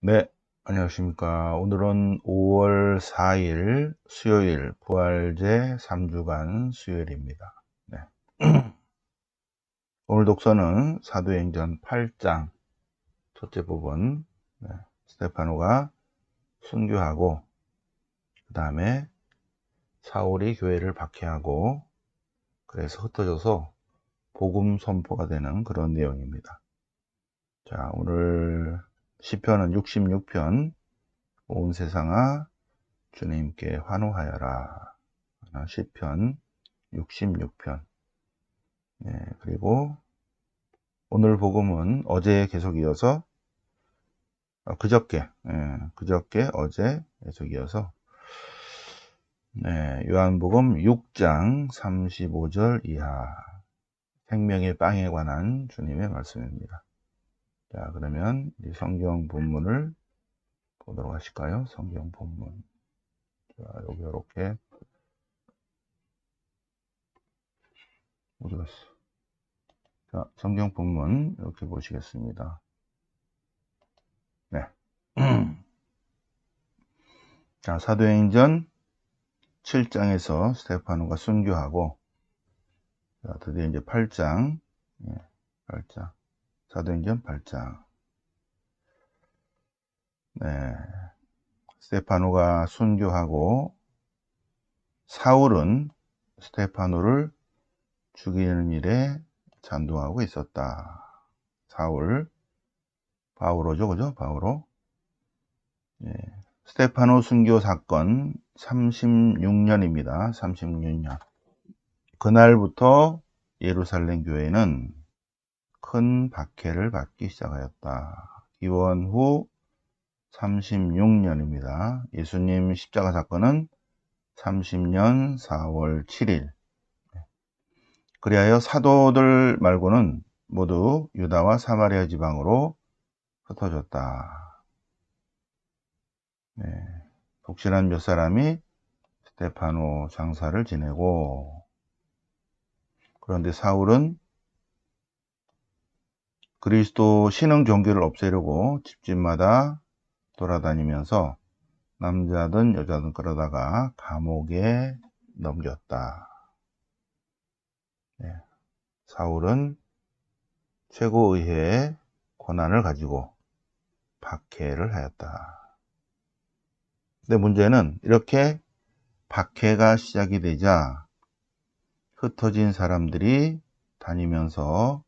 네, 안녕하십니까. 오늘은 5월 4일 수요일 부활제 3주간 수요일입니다. 네. 오늘 독서는 사도행전 8장 첫째 부분 네. 스테파노가 순교하고 그 다음에 사울이 교회를 박해하고 그래서 흩어져서 복음 선포가 되는 그런 내용입니다. 자, 오늘 시편은 66편. 온 세상아 주님께 환호하여라. 시편 66편. 네, 그리고 오늘 복음은 어제 계속 이어서 어, 그저께 예, 그저께 어제 계속 이어서 네, 요한복음 6장 35절 이하. 생명의 빵에 관한 주님의 말씀입니다. 자, 그러면 이 성경 본문을 보도록 하실까요? 성경 본문. 자, 여기 이렇게 어디 갔어? 자, 성경 본문 이렇게 보시겠습니다. 네. 자, 사도행전 7장에서 스테파노가 순교하고 자, 드디어 이제 8장 예, 8장 사도행전 8장. 네. 스테파노가 순교하고 사울은 스테파노를 죽이는 일에 찬동하고 있었다. 사울, 바우로죠, 그죠? 바우로. 예. 스테파노 순교 사건 36년입니다. 36년. 그날부터 예루살렘 교회는 큰 박해를 받기 시작하였다. 기원 후 36년입니다. 예수님 십자가 사건은 30년 4월 7일. 그리하여 사도들 말고는 모두 유다와 사마리아 지방으로 흩어졌다. 네. 독실한 몇 사람이 스테파노 장사를 지내고 그런데 사울은 그리스도 신흥 종교를 없애려고 집집마다 돌아다니면서 남자든 여자든 그러다가 감옥에 넘겼다. 네. 사울은 최고의회의 권한을 가지고 박해를 하였다. 근데 문제는 이렇게 박해가 시작이 되자 흩어진 사람들이 다니면서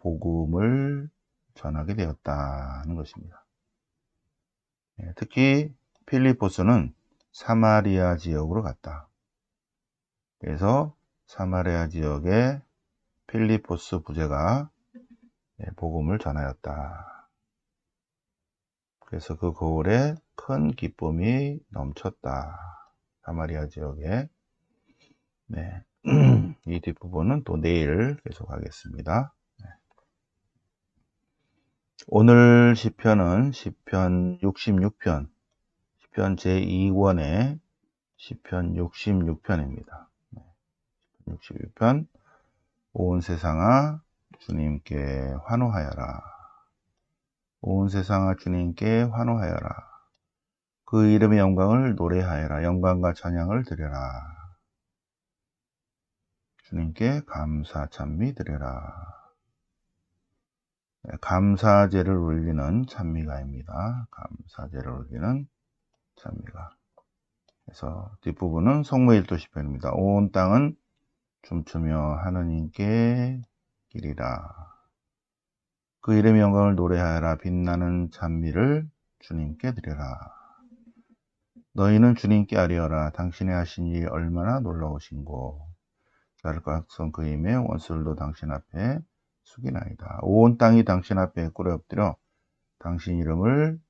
복음을 전하게 되었다는 것입니다. 예, 특히 필리포스는 사마리아 지역으로 갔다. 그래서 사마리아 지역의 필리포스 부제가 예, 복음을 전하였다. 그래서 그 거울에 큰 기쁨이 넘쳤다. 사마리아 지역에. 네. 이 뒷부분은 또 내일 계속 하겠습니다. 오늘 시편은 시편 66편, 시편 제2권의 시편 66편입니다. 66편 온 세상아 주님께 환호하여라. 온 세상아 주님께 환호하여라. 그 이름의 영광을 노래하여라. 영광과 찬양을 드려라. 주님께 감사 찬미 드려라. 네, 감사제를 올리는 찬미가입니다. 감사제를 올리는 찬미가. 그래서 뒷부분은 성모일도 시편입니다. 온 땅은 춤추며 하느님께 기리라. 그 이름의 영광을 노래하여라. 빛나는 찬미를 주님께 드려라. 너희는 주님께 아뢰어라. 당신의 하신 일이 얼마나 놀라우신고. 자를 각성 그 힘에 원수들도 당신 앞에 숙이나이다. 온 땅이 당신 앞에 꿇어 엎드려 당신 이름을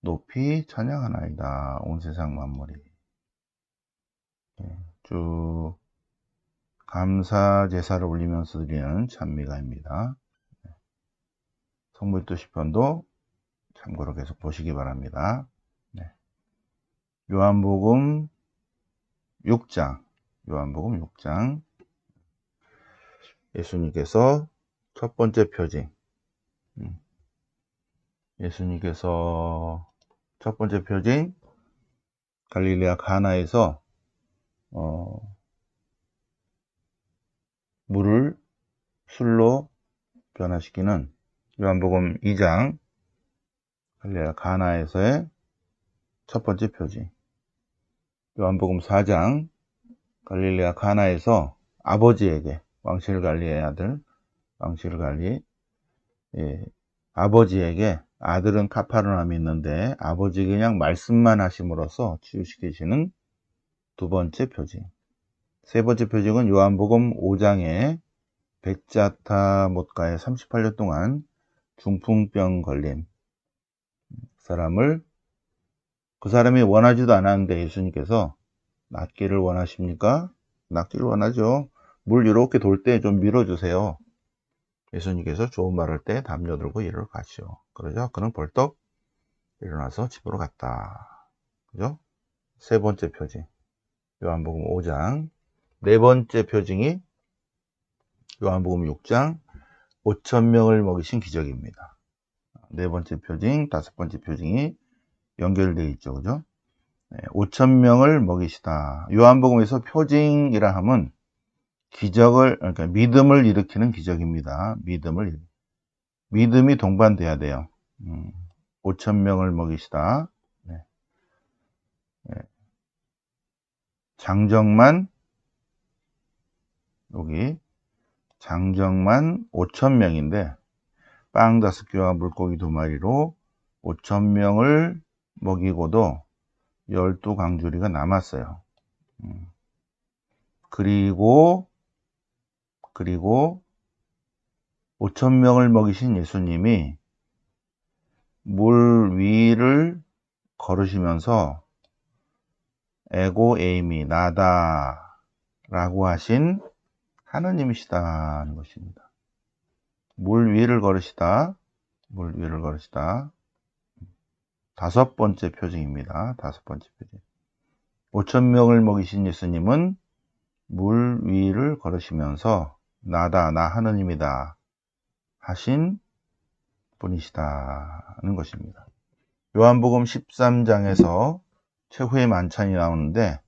높이 찬양하나이다. 온 세상 만물이. 예, 쭉 감사 제사를 올리면서 드리는 찬미가입니다. 성물도 시편도 참고로 계속 보시기 바랍니다. 네. 요한복음 6장, 요한복음 6장 예수님께서 첫 번째 표징. 음. 예수님께서 첫 번째 표징 갈릴레아 가나에서 어, 물을 술로 변화시키는 요한복음 2장 갈릴레아 가나에서의 첫 번째 표징 요한복음 4장 갈릴레아 가나에서 아버지에게 왕실 관리의 아들 왕실 관리 예, 아버지에게 아들은 카파르남이 있는데 아버지 그냥 말씀만 하심으로써 치유시키시는 두 번째 표징. 세 번째 표징은 요한복음 5장에 베짜타 못가에 38년 동안 중풍병 걸린 사람을 그 사람이 원하지도 않았는데 예수님께서 낫기를 원하십니까? 낫기를 원하죠. 물 이렇게 돌 때 좀 밀어주세요. 예수님께서 좋은 말할 때 담요 들고 일을 가시오. 그러죠? 그는 벌떡 일어나서 집으로 갔다. 그죠? 세 번째 표징. 요한복음 5장. 네 번째 표징이 요한복음 6장 5천 명을 먹이신 기적입니다. 네 번째 표징, 다섯 번째 표징이 연결되어 있죠. 그죠? 네, 5천 명을 먹이시다. 요한복음에서 표징이라 함은 기적을 그러니까 믿음을 일으키는 기적입니다. 믿음을 믿음이 동반돼야 돼요. 음, 5천 명을 먹이시다. 네. 네. 장정만 여기 장정만 5천 명인데 빵 다섯 개와 물고기 두 마리로 5천 명을 먹이고도 열두 강주리가 남았어요. 음. 그리고 그리고 5천 명을 먹이신 예수님이 물 위를 걸으시면서 에고 에임이 나다 라고 하신 하느님이시다는 것입니다. 물 위를 걸으시다, 물 위를 걸으시다. 다섯 번째 표징입니다. 다섯 번째 표징. 5천 명을 먹이신 예수님은 물 위를 걸으시면서 나다, 나 하느님이다 하신 분이시다는 것입니다. 요한복음 13장에서 최후의 만찬이 나오는데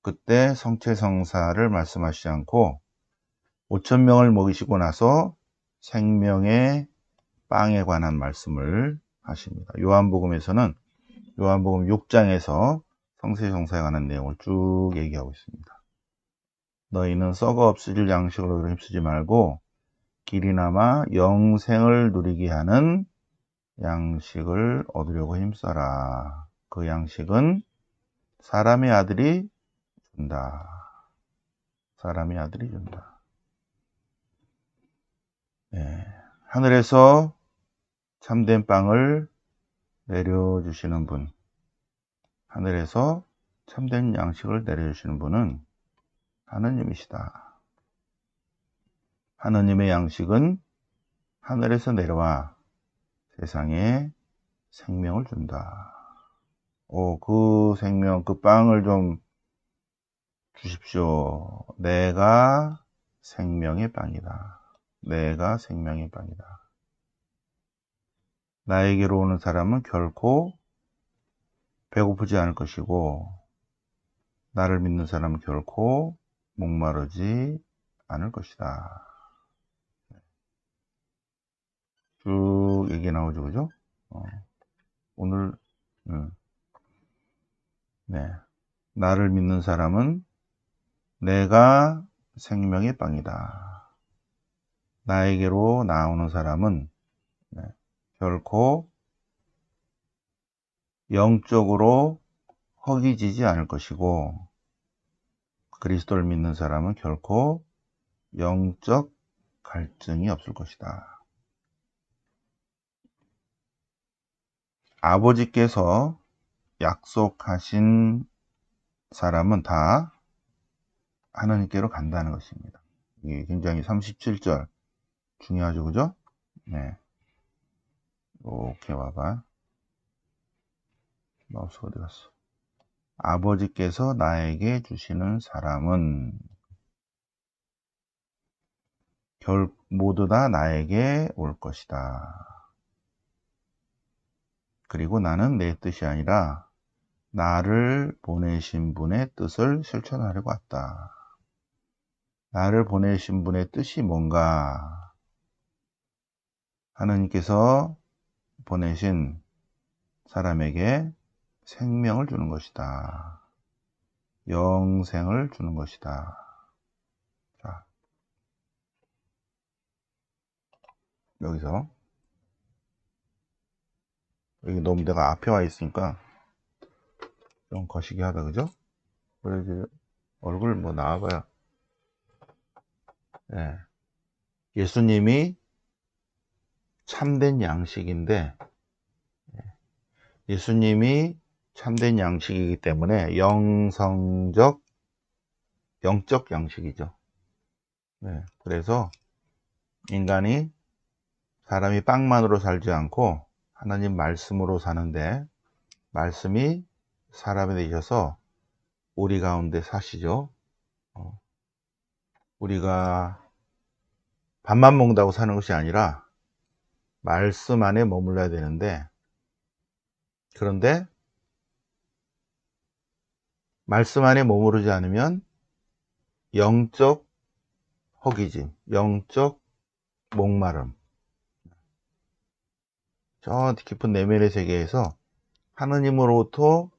그때 성체성사를 말씀하시지 않고 5천 명을 먹이시고 나서 생명의 빵에 관한 말씀을 하십니다. 요한복음에서는 요한복음 6장에서 성세성사에 관한 내용을 쭉 얘기하고 있습니다. 너희는 썩어 없을 양식으로 힘쓰지 말고 길이나마 영생을 누리게 하는 양식을 얻으려고 힘써라. 그 양식은 사람의 아들이 준다. 사람의 아들이 준다. 네. 하늘에서 참된 빵을 내려주시는 분, 하늘에서 참된 양식을 내려주시는 분은 하느님이시다. 하느님의 양식은 하늘에서 내려와 세상에 생명을 준다. 오, 그 생명, 그 빵을 좀 주십시오. 내가 생명의 빵이다. 내가 생명의 빵이다. 나에게로 오는 사람은 결코 배고프지 않을 것이고, 나를 믿는 사람은 결코 목마르지 않을 것이다. 쭉 얘기 나오죠, 그죠? 어, 오늘, 음, 네. 나를 믿는 사람은 내가 생명의 빵이다. 나에게로 나오는 사람은 네, 결코 영적으로 허기지지 않을 것이고, 그리스도를 믿는 사람은 결코 영적 갈증이 없을 것이다. 아버지께서 약속하신 사람은 다 하나님께로 간다는 것입니다. 이게 굉장히 37절 중요하죠, 그죠? 네. 이렇게 와봐. 마우스 어디 갔어? 아버지께서 나에게 주시는 사람은 결 모두 다 나에게 올 것이다. 그리고 나는 내 뜻이 아니라 나를 보내신 분의 뜻을 실천하려고 왔다. 나를 보내신 분의 뜻이 뭔가? 하느님께서 보내신 사람에게 생명을 주는 것이다. 영생을 주는 것이다. 자, 여기서 여기 너무 내가 앞에 와 있으니까 좀 거시기 하다 그죠? 그래 이제 얼굴 뭐 나와봐야 예. 예수님이 참된 양식인데 예. 예수님이 참된 양식이기 때문에 영성적 영적 양식이죠. 네, 그래서 인간이 사람이 빵만으로 살지 않고 하나님 말씀으로 사는데 말씀이 사람이 되셔서 우리 가운데 사시죠. 어, 우리가 밥만 먹는다고 사는 것이 아니라 말씀 안에 머물러야 되는데 그런데 말씀 안에 머무르지 않으면 영적 허기짐, 영적 목마름, 저 깊은 내면의 세계에서 하느님으로부터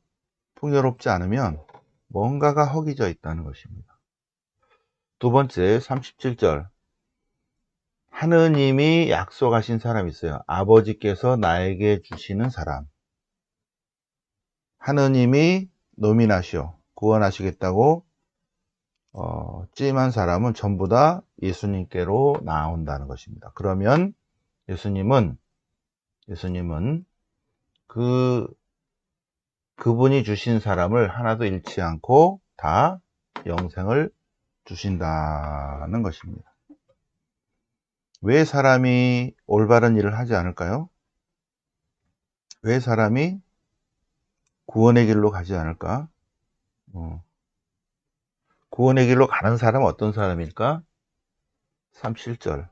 풍요롭지 않으면 뭔가가 허기져 있다는 것입니다. 두 번째, 37절. 하느님이 약속하신 사람이 있어요. 아버지께서 나에게 주시는 사람. 하느님이 노민하시오. 구원하시겠다고 어, 찜한 사람은 전부 다 예수님께로 나온다는 것입니다. 그러면 예수님은 예수님은 그 그분이 주신 사람을 하나도 잃지 않고 다 영생을 주신다는 것입니다. 왜 사람이 올바른 일을 하지 않을까요? 왜 사람이 구원의 길로 가지 않을까? 어. 구원의 길로 가는 사람은 어떤 사람일까? 37절.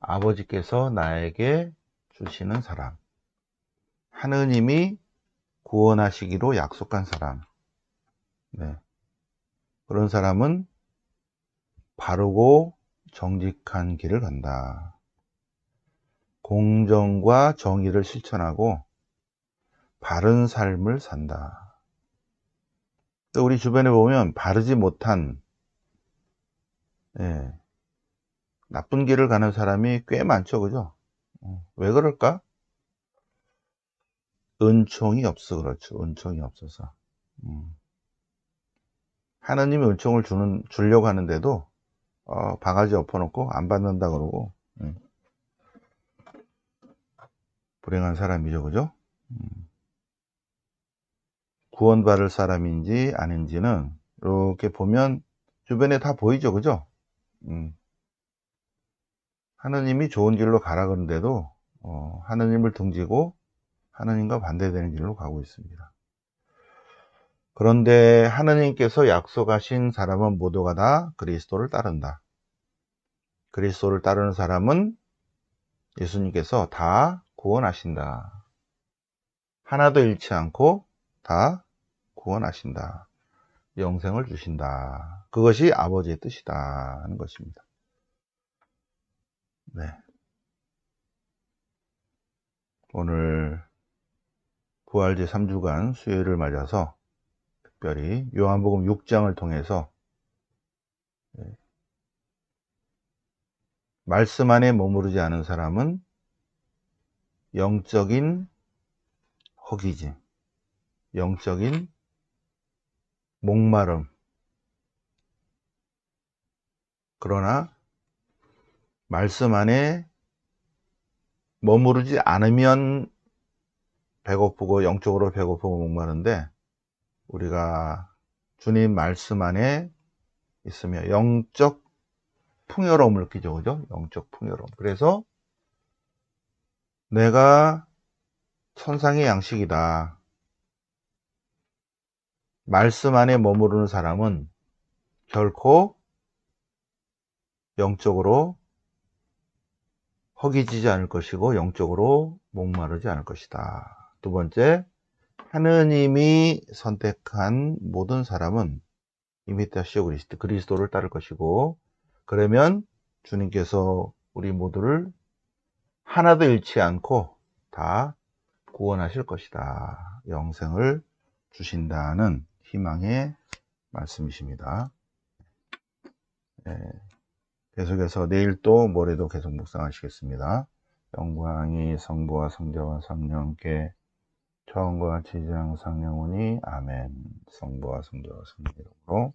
아버지께서 나에게 주시는 사람. 하느님이 구원하시기로 약속한 사람. 네. 그런 사람은 바르고 정직한 길을 간다. 공정과 정의를 실천하고 바른 삶을 산다. 우리 주변에 보면 바르지 못한 예, 나쁜 길을 가는 사람이 꽤 많죠, 그죠? 어, 왜 그럴까? 은총이 없어 그렇죠. 은총이 없어서. 음. 하나님이 은총을 주는 주려고 하는데도 어, 바가지 엎어놓고 안 받는다 그러고 음. 불행한 사람이죠, 그죠? 음. 구원받을 사람인지 아닌지는 이렇게 보면 주변에 다 보이죠, 그죠? 음. 하느님이 좋은 길로 가라 그러는데도 어, 하느님을 등지고 하느님과 반대되는 길로 가고 있습니다. 그런데 하느님께서 약속하신 사람은 모두가 다 그리스도를 따른다. 그리스도를 따르는 사람은 예수님께서 다 구원하신다. 하나도 잃지 않고 다 구원하신다. 영생을 주신다. 그것이 아버지의 뜻이다. 하는 것입니다. 네. 오늘 부활제 3주간 수요일을 맞아서 특별히 요한복음 6장을 통해서 네. 말씀 안에 머무르지 않은 사람은 영적인 허기짐, 영적인 목마름. 그러나 말씀 안에 머무르지 않으면 배고프고 영적으로 배고프고 목마른데 우리가 주님 말씀 안에 있으며 영적 풍요로움을 느끼죠. 그죠? 영적 풍요로움. 그래서 내가 천상의 양식이다. 말씀 안에 머무르는 사람은 결코 영적으로 허기지지 않을 것이고 영적으로 목마르지 않을 것이다. 두 번째, 하느님이 선택한 모든 사람은 이미타시오 그리스도, 그리스도를 따를 것이고, 그러면 주님께서 우리 모두를 하나도 잃지 않고 다 구원하실 것이다. 영생을 주신다는 희망의 말씀이십니다. 예, 계속해서 내일 또 모레도 계속 묵상하시겠습니다. 영광이 성부와 성자와 성령께 처음과 같이 항상 영원히 아멘 성부와 성자와 성령 이름으로